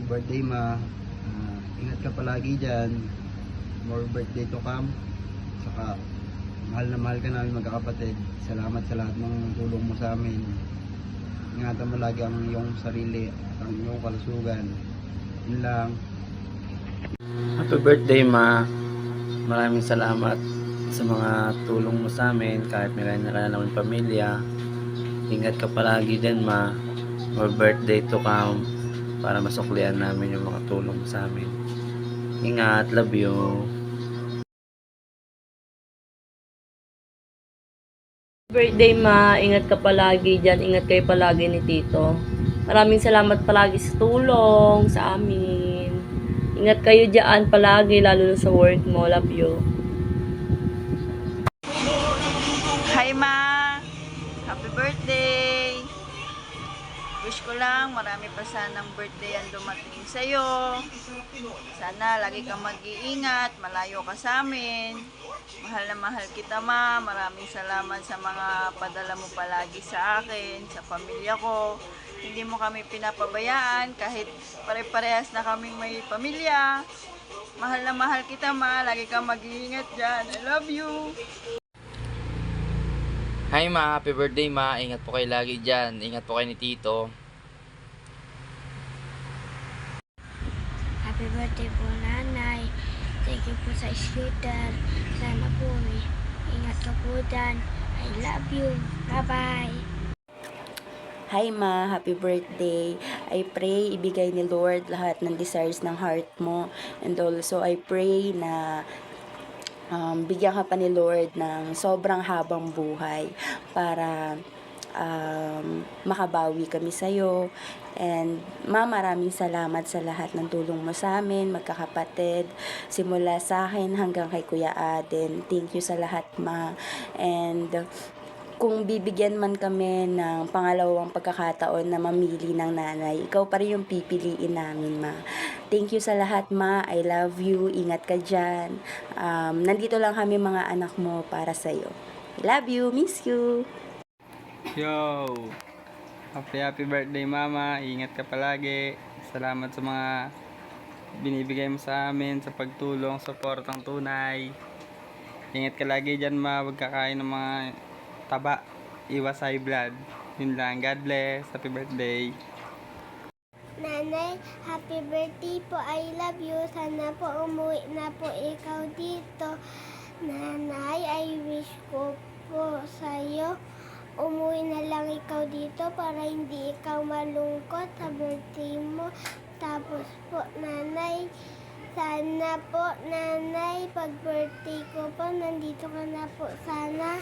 Happy birthday ma. Ah, ingat ka palagi dyan. More birthday to come. Saka mahal na mahal ka namin magkakapatid. Salamat sa lahat ng tulong mo sa amin. Ingatan mo lagi ang iyong sarili at ang iyong kalusugan. Yun lang. Happy birthday, Ma. Maraming salamat sa mga tulong mo sa amin kahit may kanya naman pamilya. Ingat ka palagi din, Ma. More birthday to come para masuklian namin yung mga tulong sa amin. Ingat, love you. Birthday ma, ingat ka palagi dyan, ingat kayo palagi ni Tito. Maraming salamat palagi sa tulong sa amin. Ingat kayo dyan palagi, lalo na sa work mo. Love you. Hi ma! Happy birthday! Wish ko lang marami pa sanang birthday ang dumating sa'yo. Sana lagi kang mag-iingat, malayo ka sa amin. Mahal na mahal kita ma. Maraming salamat sa mga padala mo palagi sa akin, sa pamilya ko. Hindi mo kami pinapabayaan kahit pare-parehas na kaming may pamilya. Mahal na mahal kita ma. Lagi kang mag-iingat dyan. I love you! Hi ma, happy birthday ma. Ingat po kayo lagi dyan. Ingat po kayo ni Tito. Happy birthday po nanay. Thank you po sa scooter. Sana po eh, ingat ka po dyan. I love you. Bye-bye. Hi Ma, happy birthday. I pray ibigay ni Lord lahat ng desires ng heart mo. And also I pray na um, bigyan ka pa ni Lord ng sobrang habang buhay para um, makabawi kami sa'yo. And ma, maraming salamat sa lahat ng tulong mo sa amin, magkakapatid, simula sa akin hanggang kay Kuya Aden. Thank you sa lahat ma. And kung bibigyan man kami ng pangalawang pagkakataon na mamili ng nanay, ikaw pa rin yung pipiliin namin, ma. Thank you sa lahat, ma. I love you. Ingat ka dyan. Um, nandito lang kami mga anak mo para sa'yo. Love you. Miss you. Yo! Happy happy birthday mama. Ingat ka palagi. Salamat sa mga binibigay mo sa amin, sa pagtulong, suportang tunay. Ingat ka lagi dyan ma. Huwag kakain ng mga taba. Iwas high blood. Yun lang. God bless. Happy birthday. Nanay, happy birthday po. I love you. Sana po umuwi na po ikaw dito. Nanay, I wish ko po sa'yo. Umuwi na lang ikaw dito para hindi ikaw malungkot sa birthday mo. Tapos po, nanay, sana po, nanay, pag birthday ko po, nandito ka na po sana.